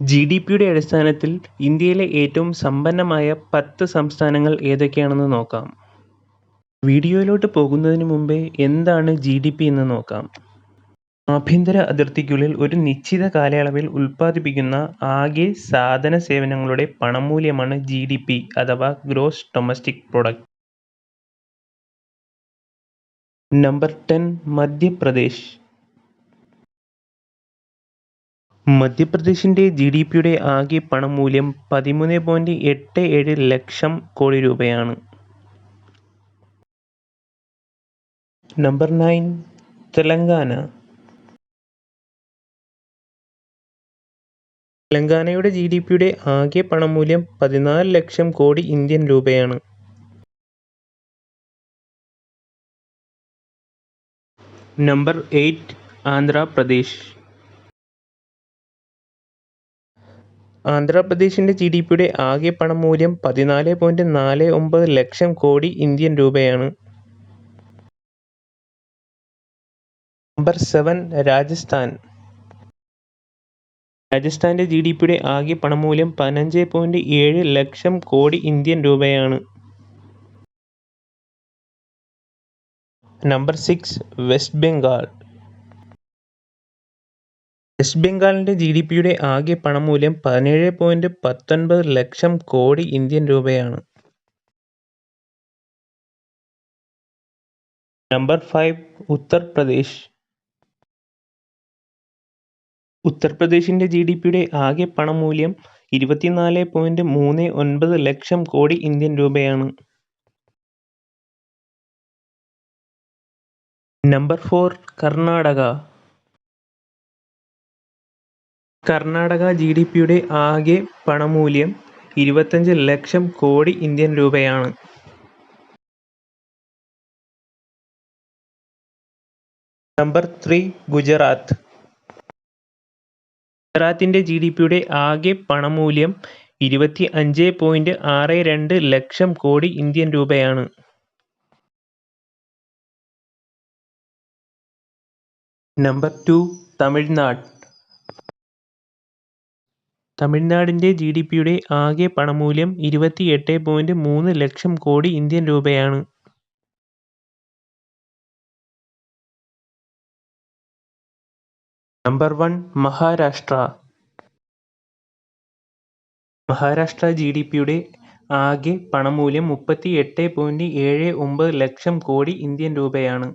G D പിയുടെ അടിസ്ഥാനത്തിൽ ഇന്ത്യയിലെ ഏറ്റവും സമ്പന്നമായ പത്ത് സംസ്ഥാനങ്ങൾ ഏതൊക്കെയാണെന്ന് നോക്കാം. വീഡിയോയിലോട്ട് പോകുന്നതിന് മുമ്പേ എന്താണ് ജി ഡി പി എന്ന് നോക്കാം. ആഭ്യന്തര അതിർത്തിക്കുള്ളിൽ ഒരു നിശ്ചിത കാലയളവിൽ ഉൽപ്പാദിപ്പിക്കുന്ന ആകെ സാധന സേവനങ്ങളുടെ പണമൂല്യമാണ് ജി ഡി പി അഥവാ gross domestic product number ten Madhya Pradesh. മധ്യപ്രദേശിന്റെ G D പിയുടെ ആകെ പണമൂല്യം പതിമൂന്ന് പോയിന്റ് എട്ട് ഏഴ് ലക്ഷം കോടി രൂപയാണ്. Number nine Telangana. തെലങ്കാനയുടെ G D പിയുടെ ആകെ പണമൂല്യം പതിനാല് ലക്ഷം കോടി ഇന്ത്യൻ രൂപയാണ്. Number eight Andhra Pradesh. ആന്ധ്രാപ്രദേശിന്റെ G D പിയുടെ ആകെ പണമൂല്യം പതിനാല് പോയിന്റ് നാല് ഒമ്പത് ലക്ഷം കോടി ഇന്ത്യൻ രൂപയാണ്. Number seven Rajasthan. രാജസ്ഥാന്റെ G D പിയുടെ ആകെ പണമൂല്യം പതിനഞ്ച് പോയിന്റ് ഏഴ് ലക്ഷം കോടി ഇന്ത്യൻ രൂപയാണ്. Number six West Bengal West ബംഗാളിന്റെ G D പിയുടെ ആകെ പണമൂല്യം പതിനേഴ് പോയിന്റ് പത്തൊൻപത് ലക്ഷം കോടി ഇന്ത്യൻ രൂപയാണ്. Number five Uttar Pradesh. ഉത്തർപ്രദേശിന്റെ G D പിയുടെ ആകെ പണമൂല്യം ഇരുപത്തിനാല് പോയിന്റ് മൂന്ന് ഒൻപത് ലക്ഷം കോടി ഇന്ത്യൻ രൂപയാണ്. Number four Karnataka. Karnataka G D പിയുടെ ആകെ പണമൂല്യം ഇരുപത്തഞ്ച് ലക്ഷം കോടി ഇന്ത്യൻ രൂപയാണ്. Number three Gujarat. ഗുജറാത്തിന്റെ G D പിയുടെ ആകെ പണമൂല്യം ഇരുപത്തി അഞ്ച് പോയിന്റ് ആറ് രണ്ട് ലക്ഷം കോടി ഇന്ത്യൻ രൂപയാണ്. Number two Tamil Nadu. തമിഴ്നാടിന്റെ ജി ഡി പിയുടെ ആകെ പണമൂല്യം ഇരുപത്തിയെട്ട് പോയിന്റ് മൂന്ന് ലക്ഷം കോടി ഇന്ത്യൻ രൂപയാണ്. Number one Maharashtra. Maharashtra G D പിയുടെ ആകെ പണമൂല്യം മുപ്പത്തി എട്ട് പോയിന്റ് ഏഴ് ഒമ്പത് ലക്ഷം കോടി ഇന്ത്യൻ രൂപയാണ്.